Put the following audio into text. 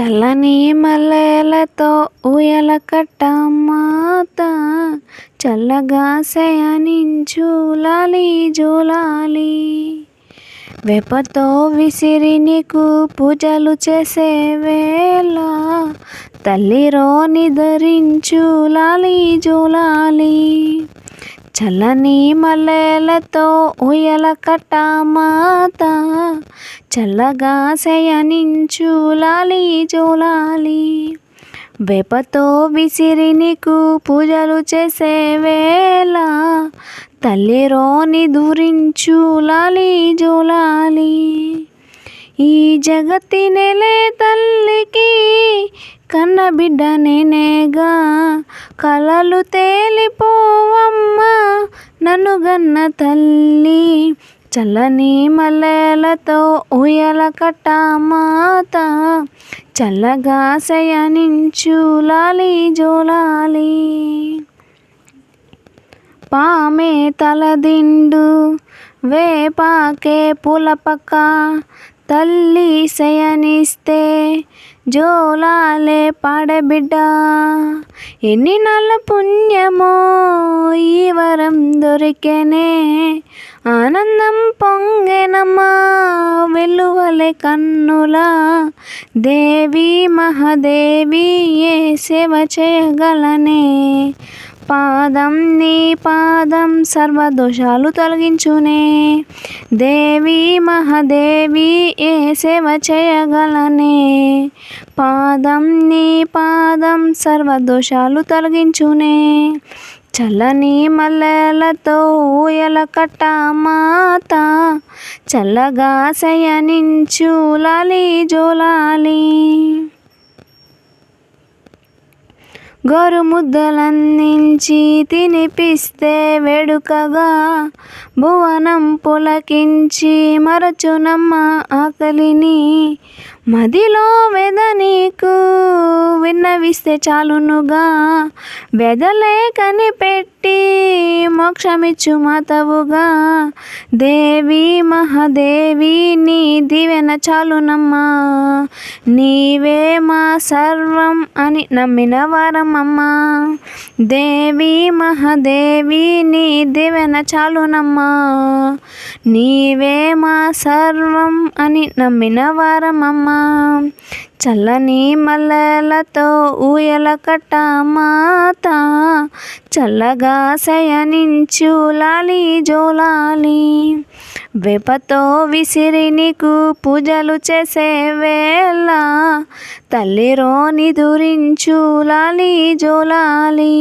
చల్లని మల్లెలతో ఊయల కట్ట మాత. చల్లగా శయనించు లాలి జోలాలి. వేపతో విసిరి నీకు పూజలు చేసే వేళ. తల్లిరో నిదరించు లాలి జోలాలి. చల్లని మల్లెలతో ఉయ్యల కట్ట మాత. చల్లగా శయనించు లాలి జోలాలి. వేపతో విసిరి నీకు పూజలు చేసే వేళ. తల్లిరోని దూరించు లాలి జోలాలి. ఈ జగతి నెలే తల్లికి కన్న బిడ్డ నేనేగా కలలు తేలిపోవమ్మా నన్ను గన్న తల్లి. చల్లని మల్లెలతో ఉయ్యల కట్ట మాత. చల్లగా శయనించు లాలి జోలాలి. పామే తలదిండు వేపాకే పులపక తల్లి శయనిస్తే జోలాలే పాడబిడ్డ. ఎన్ని నల్ల పుణ్యమో ఈ వరం దొరికెనే. ఆనందం పొంగెనమ్మా వెలువలే కన్నులా. దేవి మహాదేవి ఏ సేవ చేయగలనే. పాదం నీ పాదం సర్వదోషాలు తొలగించునే. దేవి మహాదేవి ఏ సేవ చేయగలనే? పాదం నీ పాదం సర్వదోషాలు తొలగించునే. చల్లని మల్లెలతో ఊయల కట్ట మాత చల్లగా శయనించు లాలి జోలాలి. గోరుముద్దలందించి తినిపిస్తే వేడుకగా భువనం పులకించి మరచునమ్మ ఆకలిని మదిలో వెద నీకు విన్నవిస్తే చాలునుగా వెదలే కనిపెట్టి మోక్షమిచ్చు మాతవుగా. దేవి మహాదేవి నీ దివెన చాలునమ్మా. నీవే మా సర్వం అని నమ్మిన వారమమ్మా దేవి మహాదేవి నీ దివెన చాలునమ్మా. నీవే మా సర్వం అని నమ్మిన వారమమ్మా. చల్లని మల్లెలతో ఊయల కట్ట మాత చల్లగా శయనించు లాలి జోలాలి. వేపతో విసిరి నీకు పూజలు చేసే వేళ తల్లిరోని దురించు లాలి జోలాలి.